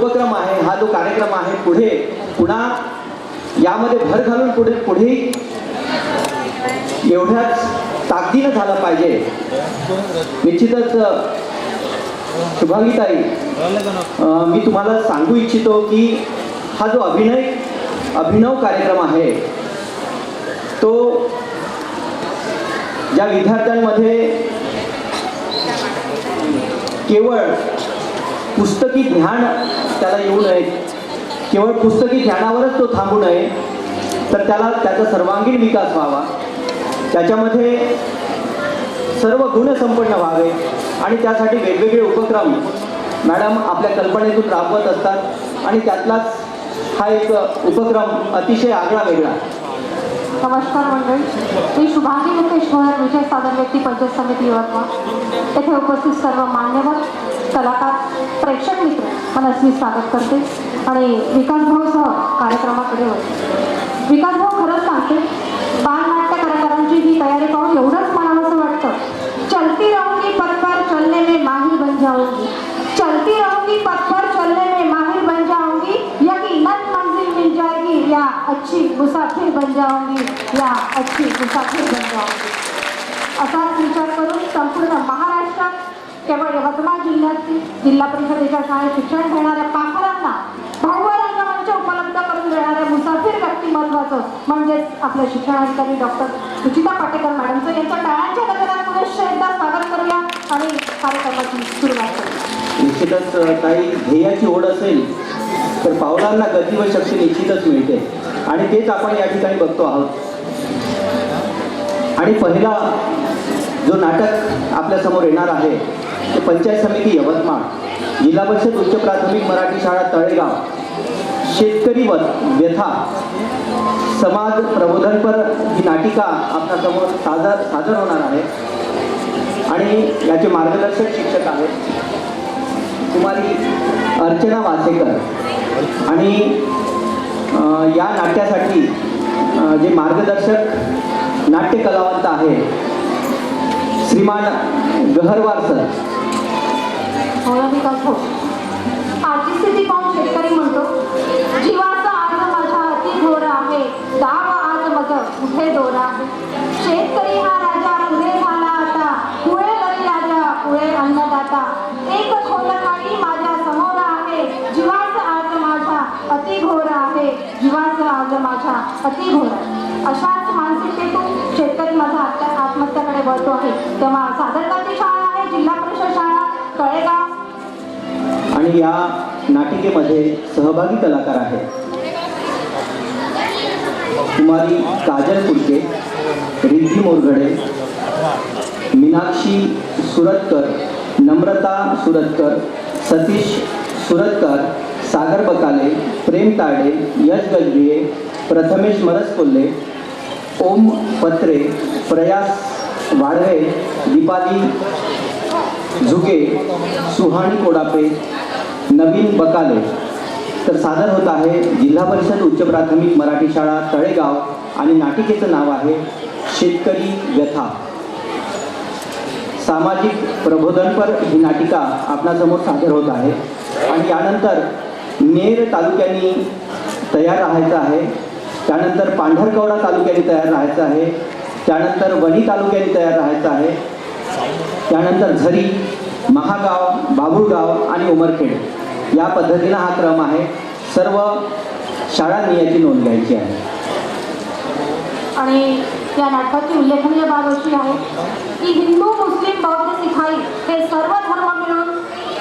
उपक्रम आहे हा जो कार्यक्रम आहे पुढे पुन्हा यामध्ये भर घालून पुढे पुढे एवढ्याच ताकदीनं झालं पाहिजे. निश्चितच शुभांगीताई मी तुम्हाला सांगू इच्छितो की हा जो अभिनय अभिनव कार्यक्रम आहे तो ज्या विद्यार्थ्यांमध्ये केवळ पुस्तकी ज्ञान त्याला येऊ नये. केवळ पुस्तकी ज्ञानावरच तो थांबू नये तर त्याला त्याचा सर्वांगीण विकास व्हावा. त्याच्यामध्ये सर्व गुण संपन्न व्हावे आणि त्यासाठी वेगवेगळे उपक्रम मॅडम आपल्या कल्पनेतून राबवत असतात आणि त्यातलाच हा एक उपक्रम अतिशय आगळा वेगळा. नमस्कार मंडळी. मी शुभांगी मुकेश भोयर विजय साधन व्यक्ती पंचायत समिती यवतमाळ. येथे उपस्थित सर्व मान्यवर कलाकार प्रेक्षक मित्र मनस्वी स्वागत करते. आणि विकास भाऊसह कार्यक्रमाकडे वळते. विकास भाऊ खरंच सांगते बालनाट्य कलाकारांची ही तयारी पाहून एवढंच म्हणावंसं वाटतं. चलती रहूंगी पथ पर चलने में माहिर बन जाऊंगी चलती रहूंगी पथ पर चलने में माहिर बन जाऊंगी यकीनन मंजिल मिल जाएगी या अच्छी मुसाफिर बन जाऊंगी या अच्छी मुसाफिर बन जाऊंगी असाच विचार करून संपूर्ण महाराष्ट्रात केवळ यवतमाळ जिल्ह्यातील जिल्हा परिषदेच्या शाळेत शिक्षण घेणाऱ्या पाखरांना भव्य रंगमंच उपलब्ध करून देणाऱ्या मुसाफिर व्यक्तिमत्वाचं म्हणजेच आपल्या शिक्षणाधिकारी डॉक्टर सुचिता पाटेकर मॅडमचं. यांच्या टाळ्यांच्या गजरांमध्ये पुढे श्रद्धा स्वागत करूया आणि कार्यक्रमाची सुरुवात करूया. निश्चितच काही ध्येयाची ओढ असेल तर पावलांना गती व शक्ती निश्चितच मिळते. आणि तेच आपण या ठिकाणी बघतो आहोत. आणि पहिला जो नाटक आपल्यासमोर येणार आहे पंचायत समिती यवतमाळ जिल्हा परिषद उच्च प्राथमिक मराठी शाळा तळेगाव शेतकरी व्यथा समाज प्रबोधनपर ही नाटिका आपल्यासमोर सादर सादर होणार आहे. आणि याचे मार्गदर्शक शिक्षक आहेत कुमारी अर्चना वासेकर. आणि या नाट्यासाठी जे मार्गदर्शक नाट्य कलावंत श्रीमान गहरवार सर. होय विकास हो आजची स्थिती पाहून शेतकरी म्हणतो जीवाचा आज माझा अति घोर आहे. दाव आज मग कुठे दोरा आहे? शेतकरी हा राजा पुढे झाला आता. पुढे बरी राजा पुढे अन्नदाता. एक खोल काळी माझ्यासमोर आहे. जीवाचा आज माझा अति घोर आहे. जीवाचा आज माझा अति घोर अशाच मानसिकतेतून शेतकरी माझा आत्या आत्महत्याकडे वळतो आहे. तेव्हा सादर करते शाळा आहे जिल्हा परिषद शाळा तळेगाव आणि या नाटिकेमध्ये सहभागी कलाकार आहेत. कुमारी काजल कुडके रिद्धी मोरगडे मीनाक्षी सुरतकर नम्रता सुरतकर सतीश सुरतकर सागर बकाले प्रेम ताडे यश गजबिये प्रथमेश मरसकोल्हे ओम पत्रे प्रयास वाढवे दीपाली झुके सुहाणी कोडापे नवीन बकाले तर सादर होत आहे जिल्हा परिषद उच्च प्राथमिक मराठी शाळा तळेगाव आणि नाटिकेचं नाव आहे शेतकरी व्यथा. सामाजिक प्रबोधनपर ही नाटिका आपणासमोर सादर होत आहे. आणि यानंतर नेर तालुक्यांनी तयार राहायचं आहे. त्यानंतर पांढरकवडा तालुक्याने तयार राहायचं आहे. त्यानंतर वणी तालुक्याने तयार राहायचं आहे. त्यानंतर झरी महागाव बाबुळगाव आणि उमरखेड. या पद्धतीनं हा क्रम आहे. सर्व शाळांनी याची नोंद घ्यायची आहे. आणि या नाटकाची उल्लेखनीय बाब अशी आहे की हिंदू मुस्लिम बौद्ध सिखाई हे सर्व धर्म मिळून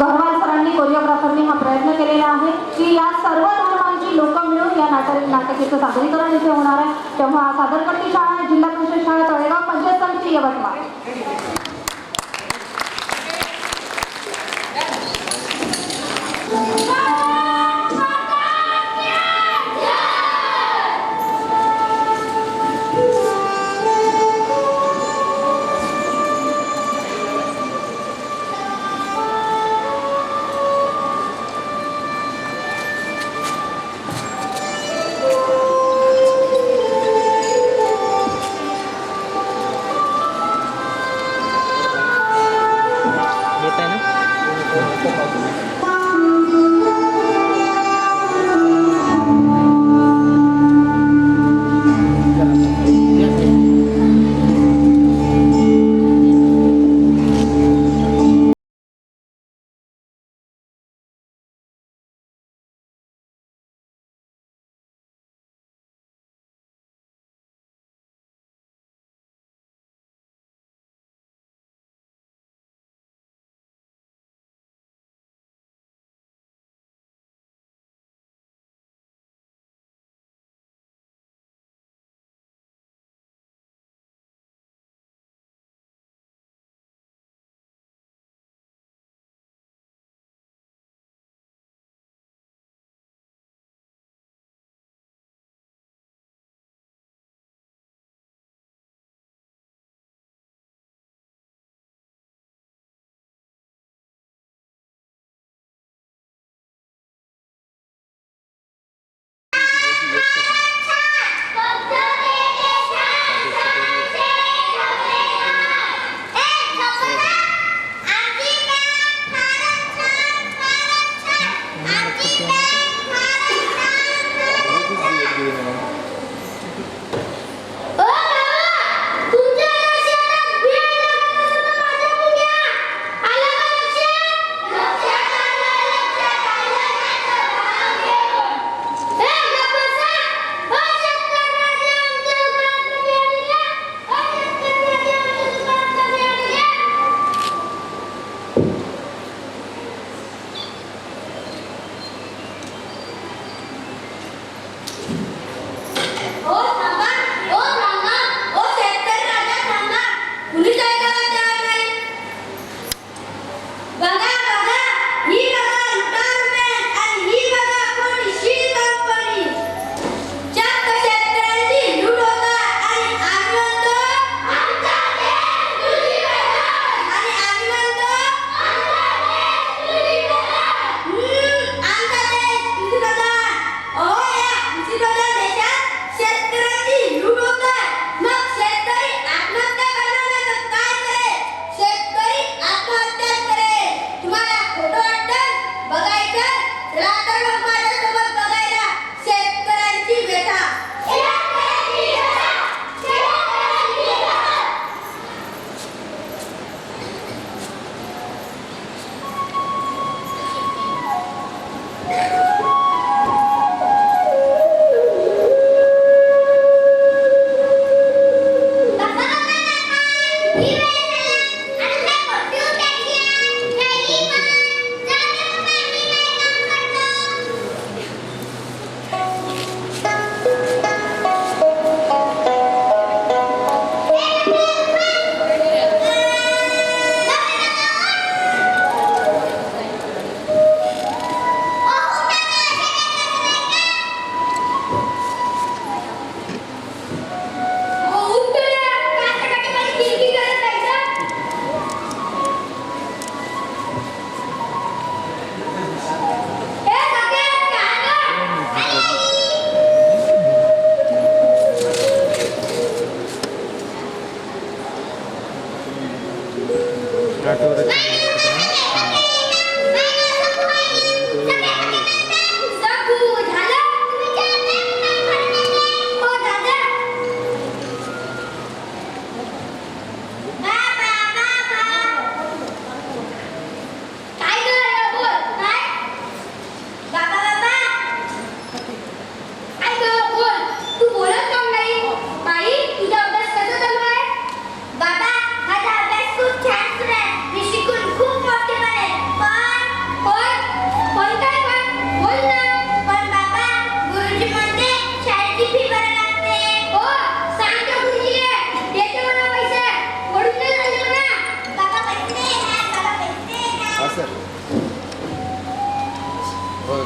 गहवाल सरांनी कोरिओग्राफरने हा प्रयत्न केलेला आहे की या सर्व धर्मांची लोक मिळून या नाटक नाटकाचं सादरीकरण इथे होणार आहे. तेव्हा सादरकर्ती शाळा आहे, जिल्हा परिषद शाळा तळेगाव पंचायत समिती यवतमाळ. देता है ना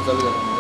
हो चालू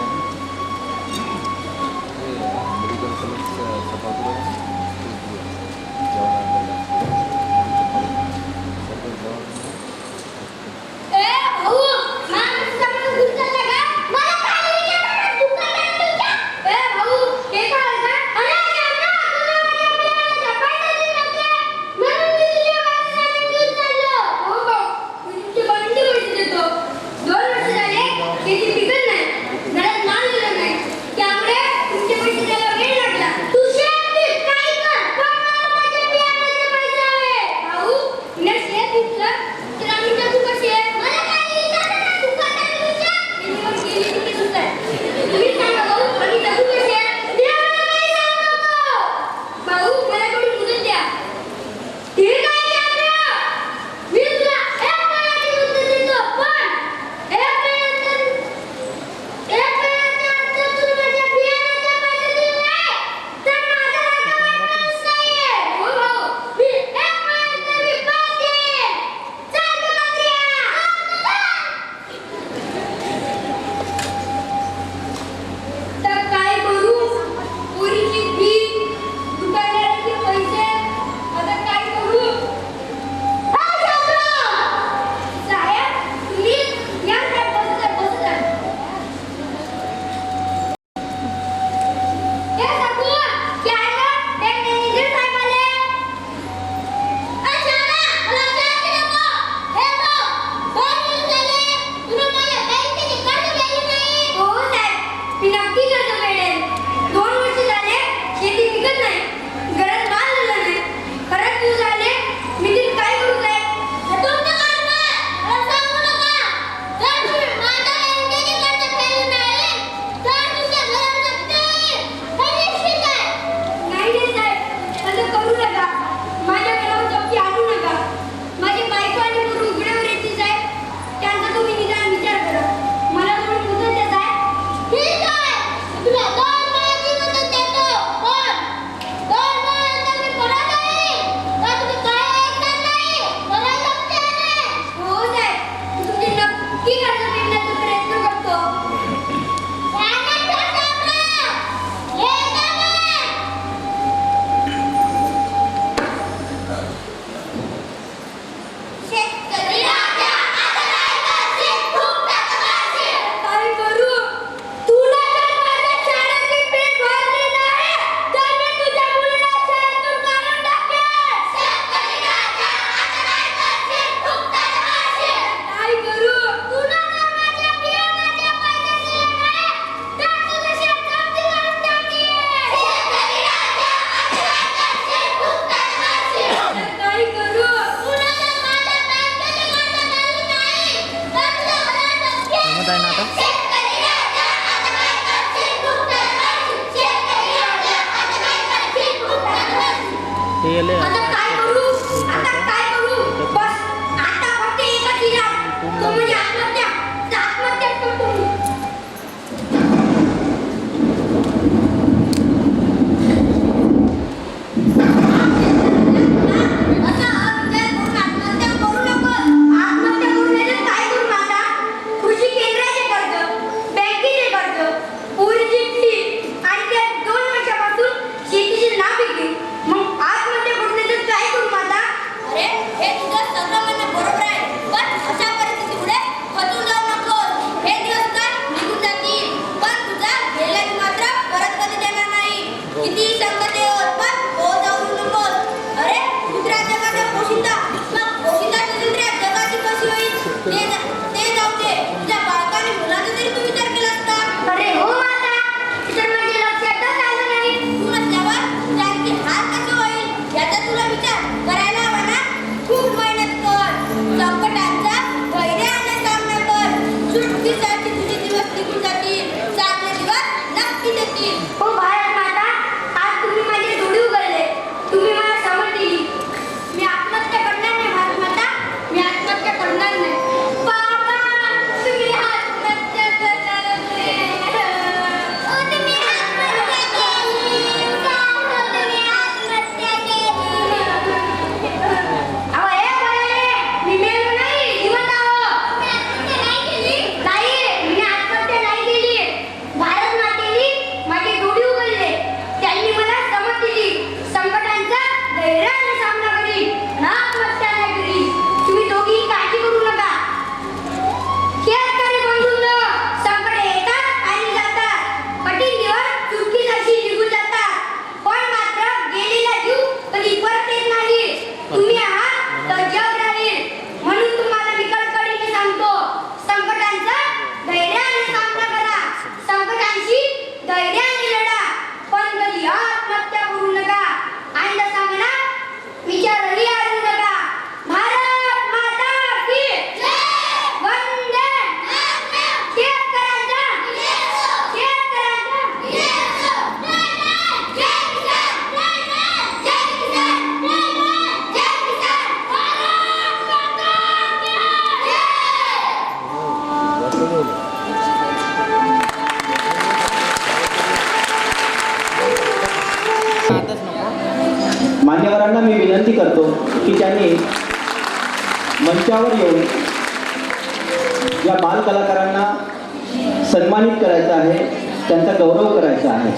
त्यांचा गौरव करायचा आहे.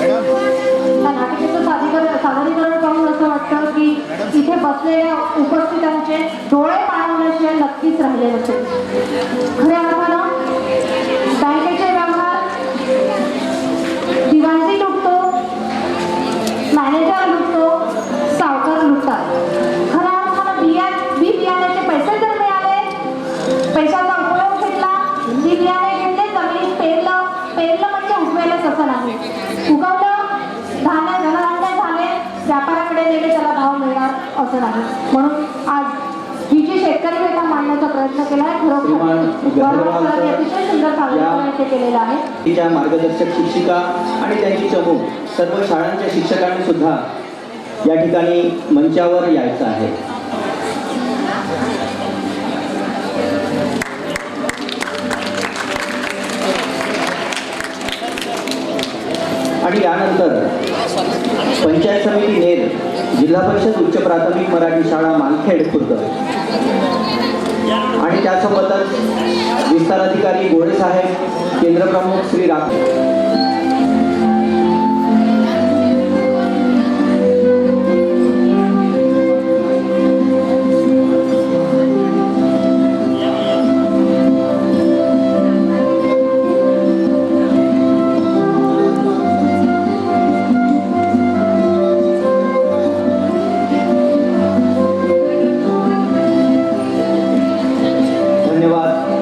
त्या नाटिकेचं सादरीकरण पाहून असं वाटतं की इथे बसलेल्या उपस्थितांचे डोळे पाणवण्याशिवाय नक्कीच राहिले नसेल खऱ्या असं नाही म्हणून आज ही जी शेतकरी व्यथा मांडण्याचा प्रयत्न केला आहे खरोखर अतिशय सुंदर केलेलं आहे. मार्गदर्शक शिक्षिका आणि त्यांची चमू सर्व शाळांच्या शिक्षकांनी सुद्धा या ठिकाणी मंचावर यायचं आहे. आणि यानंतर पंचायत समिती नेर जिल्हा परिषद उच्च प्राथमिक मराठी शाळा मालखेड खुर्द. आणि त्यासोबतच विस्तार अधिकारी गोळे साहेब केंद्रप्रमुख श्री राम